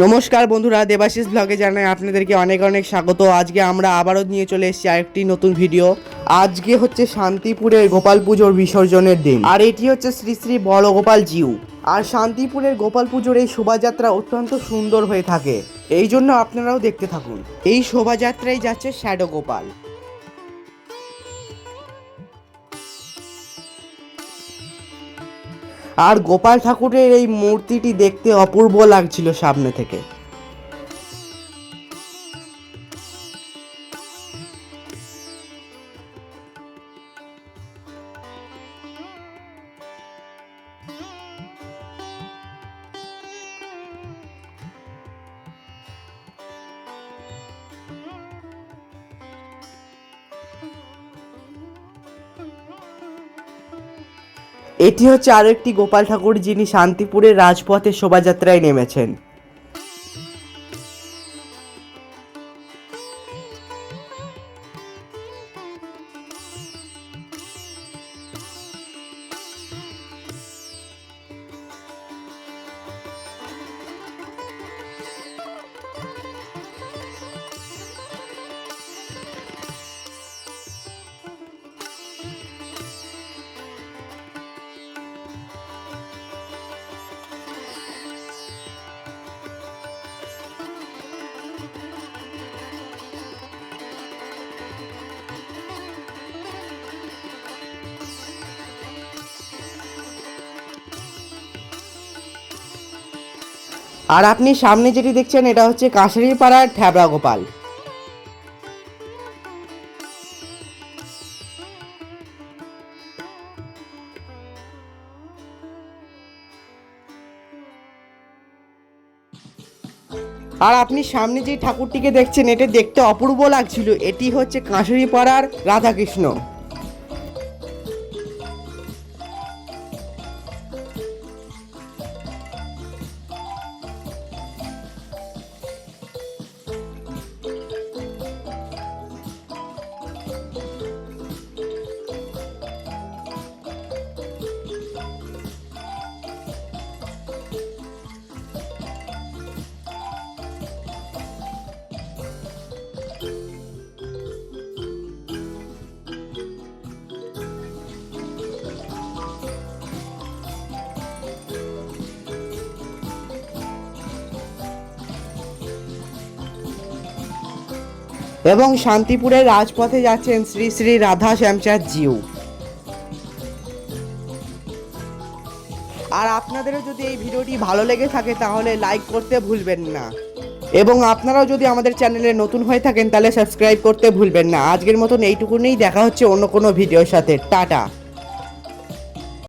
নমস্কার বন্ধুরা, দেবাশিস ব্লগে জানাই আপনাদেরকে অনেক অনেক স্বাগত। আজকে আমরা আবারও নিয়ে চলে এসেছি আরেকটি নতুন ভিডিও। আজকে হচ্ছে শান্তিপুরের গোপাল পুজোর বিসর্জনের দিন। আর এটি হচ্ছে শ্রী শ্রী বড়গোপাল জিউ। আর শান্তিপুরের গোপাল পুজোর এই শোভাযাত্রা অত্যন্ত সুন্দর হয়ে থাকে। এই জন্য আপনারাও দেখতে থাকুন। এই শোভাযাত্রায় যাচ্ছে শ্যাডো গোপাল আর গোপাল ঠাকুরের এই মূর্তিটি দেখতে অপূর্ব লাগছিল সামনে থেকে। এটি হচ্ছে আরেকটি একটি গোপাল ঠাকুর যিনি শান্তিপুরের রাজপথে শোভাযাত্রায় নেমেছেন। আর আপনি সামনে যেটি দেখছেন, এটা হচ্ছে কাঁসারি পাড়ার ঠ্যাবড়া গোপাল আর আপনি সামনে যে ঠাকুরটিকে দেখছেন, এটা দেখতে অপূর্ব লাগছিল। এটি হচ্ছে কাঁসারি পাড়ার রাধাকৃষ্ণ। এবং শান্তিপুরের রাজপথে যাচ্ছেন শ্রী শ্রী রাধা শ্যামচাঁদ জিউ আর আপনাদেরও যদি এই ভিডিওটি ভালো লেগে থাকে তাহলে লাইক করতে ভুলবেন না। এবং আপনারাও যদি আমাদের চ্যানেলে নতুন হয়ে থাকেন তাহলে সাবস্ক্রাইব করতে ভুলবেন না। আজকের মতন এইটুকুনেই। দেখা হচ্ছে অন্য কোনো ভিডিওর সাথে। টাটা।